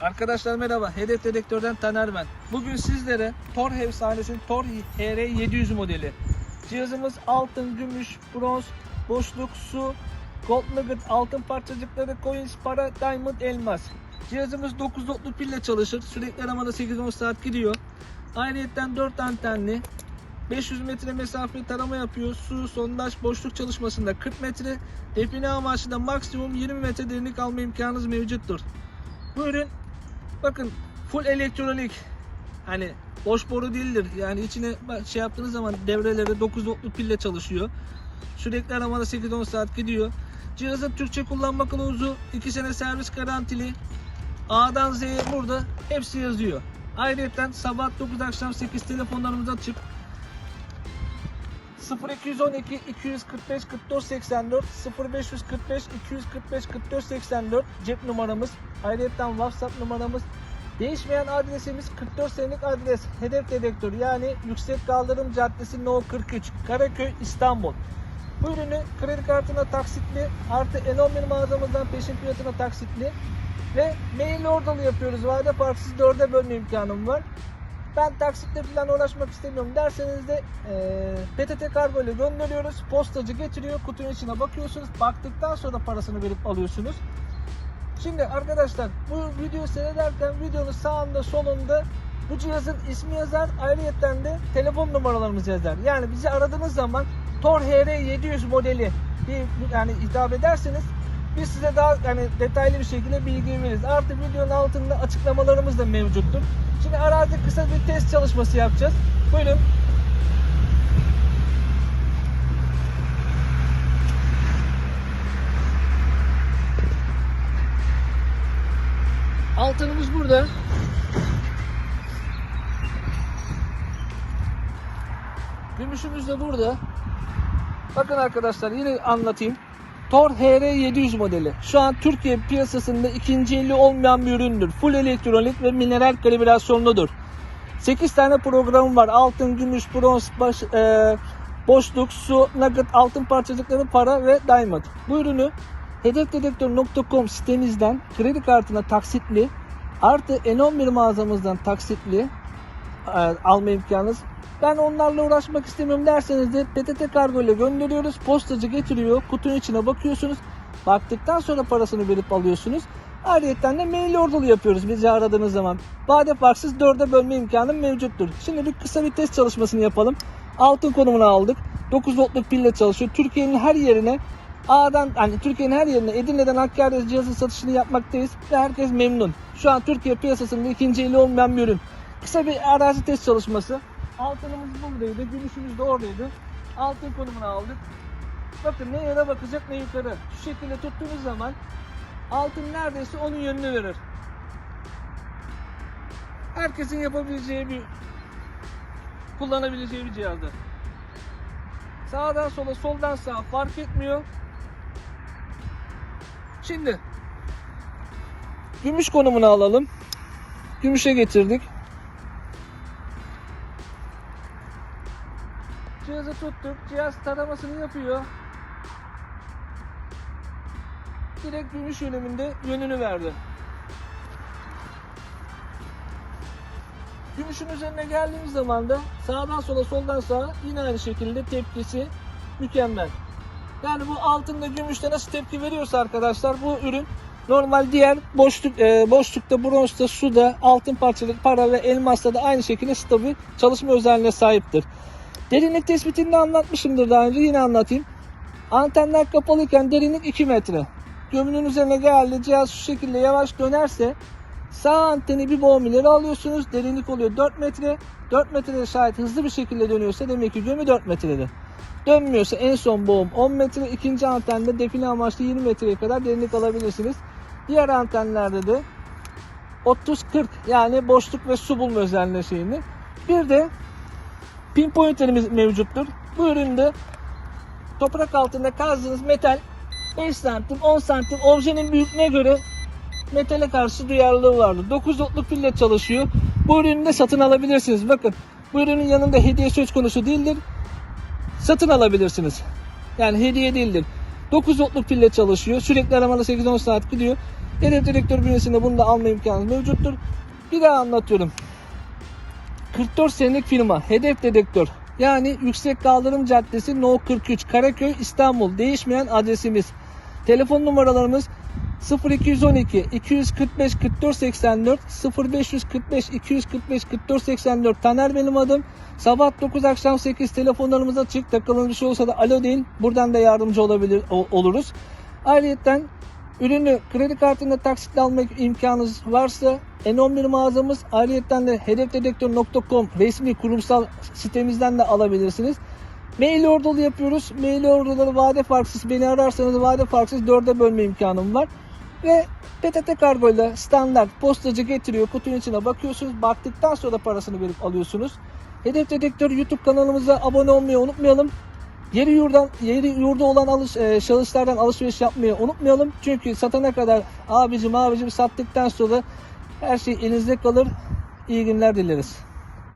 Arkadaşlar merhaba. Hedef Dedektör'den Taner ben. Bugün sizlere Tor efsanesinin Tor HR700 modeli. Cihazımız altın, gümüş, bronz, boşluk, su, gold nugget, altın parçacıkları, coins, para, diamond, elmas. Cihazımız 9 voltlu pille çalışır. Sürekli aramada 8-10 saat gidiyor. Ayrıyeten 4 antenli. 500 metre mesafe tarama yapıyor. Su, sondaj, boşluk çalışmasında 40 metre. Define amaçlı da maksimum 20 metre derinlik alma imkanınız mevcuttur. Bu ürün bakın full elektronik. Hani boş boru değildir. Yani içine şey yaptığınız zaman devreleri 9 voltlu pille çalışıyor. Sürekli aramada 8-10 saat gidiyor. Cihazın Türkçe kullanma kılavuzu 2 sene servis garantili. A'dan Z'ye burada hepsi yazıyor. Ayrıca sabah 9 akşam 8 telefonlarımız açık. 0212 245 44 84 0545 245 44 84 cep numaramız. Ayrıca WhatsApp numaramız. Değişmeyen adresimiz 44 senelik adres. Hedef dedektör yani Yüksek Kaldırım Caddesi No 43 Karaköy İstanbul. Bu ürünü kredi kartına taksitli artı N11 mağazamızdan peşin fiyatına taksitli ve mail order'lı yapıyoruz. Vade partisi 4'e bölme imkanım var. Ben taksitle falan uğraşmak istemiyorum derseniz de eee, PTT kargo ile gönderiyoruz. Postacı getiriyor. Kutunun içine bakıyorsunuz. Baktıktan sonra parasını verip alıyorsunuz. Şimdi arkadaşlar bu videoyu seyrederken videonun sağında solunda bu cihazın ismi yazar. Ayrıyeten de telefon numaralarımız yazar. Yani bizi aradığınız zaman Tor HR700 modeli diye yani hitap ederseniz biz size daha yani detaylı bir şekilde bilgi veririz. Artı videonun altında açıklamalarımız da mevcuttur. Şimdi arazi kısa bir test çalışması yapacağız. Buyurun. Altınımız burada. Gümüşümüz de burada. Bakın arkadaşlar yine anlatayım. Tor HR700 modeli. Şu an Türkiye piyasasında ikinci eli olmayan bir üründür. Full elektronik ve mineral kalibrasyonludur. 8 tane programım var. Altın, gümüş, bronz, baş, e, boşluk, su, nugget, altın parçacıkları, para ve diamond. Bu ürünü hedefdedektör.com sitemizden kredi kartına taksitli artı N11 mağazamızdan taksitli e, alma imkanınız. Ben onlarla uğraşmak istemiyorum derseniz de PTT kargo ile gönderiyoruz. Postacı getiriyor. Kutunun içine bakıyorsunuz. Baktıktan sonra parasını verip alıyorsunuz. Ayrıca de mail order'lı yapıyoruz bizi aradığınız zaman. Vade farksız 4'e bölme imkanı mevcuttur. Şimdi bir kısa bir test çalışmasını yapalım. Altın konumunu aldık. 9 voltluk pille çalışıyor. Türkiye'nin her yerine A'dan hani Türkiye'nin her yerine Edirne'den Hakkari'ye cihazın satışını yapmaktayız ve herkes memnun. Şu an Türkiye piyasasında ikinci eli olmayan bir ürün. Kısa bir arazi test çalışması. Altınımız buradaydı, gümüşümüz de oradaydı. Altın konumunu aldık. Bakın ne yere bakacak ne yukarı. Şu şekilde tuttuğunuz zaman altın neredeyse onun yönünü verir. Herkesin yapabileceği bir kullanabileceği bir cihazdır. Sağdan sola, soldan sağa fark etmiyor. Şimdi gümüş konumunu alalım. Gümüşe getirdik. Cihazı tuttuk. Cihaz taramasını yapıyor. Direkt gümüş yönümünde yönünü verdi. Gümüşün üzerine geldiğimiz zaman da sağdan sola soldan sağa yine aynı şekilde tepkisi mükemmel. Yani bu altında gümüşte nasıl tepki veriyorsa arkadaşlar bu ürün normal diğer boşluk e, boşlukta bronzda suda altın parçaları para ve elmasta da aynı şekilde stabil çalışma özelliğine sahiptir. Derinlik tespitini de anlatmışımdır daha önce yine anlatayım. Antenler kapalıyken derinlik 2 metre. Gömünün üzerine geldi cihaz şu şekilde yavaş dönerse sağ anteni bir boğum ileri alıyorsunuz. Derinlik oluyor 4 metre. 4 metrede şayet hızlı bir şekilde dönüyorsa demek ki gömü 4 metrede. Dönmüyorsa en son boğum 10 metre. ikinci antende define amaçlı 20 metreye kadar derinlik alabilirsiniz. Diğer antenlerde de 30-40 yani boşluk ve su bulma özelliğine şeyini. Bir de pinpointerimiz mevcuttur. Bu üründe toprak altında kazdığınız metal 5 santim 10 santim objenin büyüklüğüne göre metale karşı duyarlılığı vardır. 9 voltluk pille çalışıyor. Bu ürünü de satın alabilirsiniz. Bakın bu ürünün yanında hediye söz konusu değildir. Satın alabilirsiniz. Yani hediye değildir. 9 voltluk pille çalışıyor. Sürekli aramada 8-10 saat gidiyor. Hedef dedektör bünyesinde bunu da alma imkanınız mevcuttur. Bir daha anlatıyorum. 44 senelik firma Hedef Dedektör. Yani Yüksek Kaldırım Caddesi No 43 Karaköy İstanbul. Değişmeyen adresimiz. Telefon numaralarımız 0212 245 44 84 0545 245 44 84 Taner benim adım. Sabah 9 akşam 8 telefonlarımız açık. Takılan bir şey olsa da alo deyin. Buradan da yardımcı olabilir oluruz. Ayrıca ürünü kredi kartında taksitle almak imkanınız varsa N11 mağazamız ayrıca de hedefdedektör.com resmi kurumsal sitemizden de alabilirsiniz. Mail ordolu yapıyoruz. Mail orderları vade farksız. Beni ararsanız vade farksız 4'e bölme imkanım var. Ve PTT kargoyla standart postacı getiriyor. Kutunun içine bakıyorsunuz. Baktıktan sonra parasını verip alıyorsunuz. Hedef Dedektör YouTube kanalımıza abone olmayı unutmayalım. Yeri yurdan yeri yurda olan alış, e, şahıslardan alışveriş yapmayı unutmayalım. Çünkü satana kadar abicim abicim sattıktan sonra her şey elinizde kalır. İyi günler dileriz.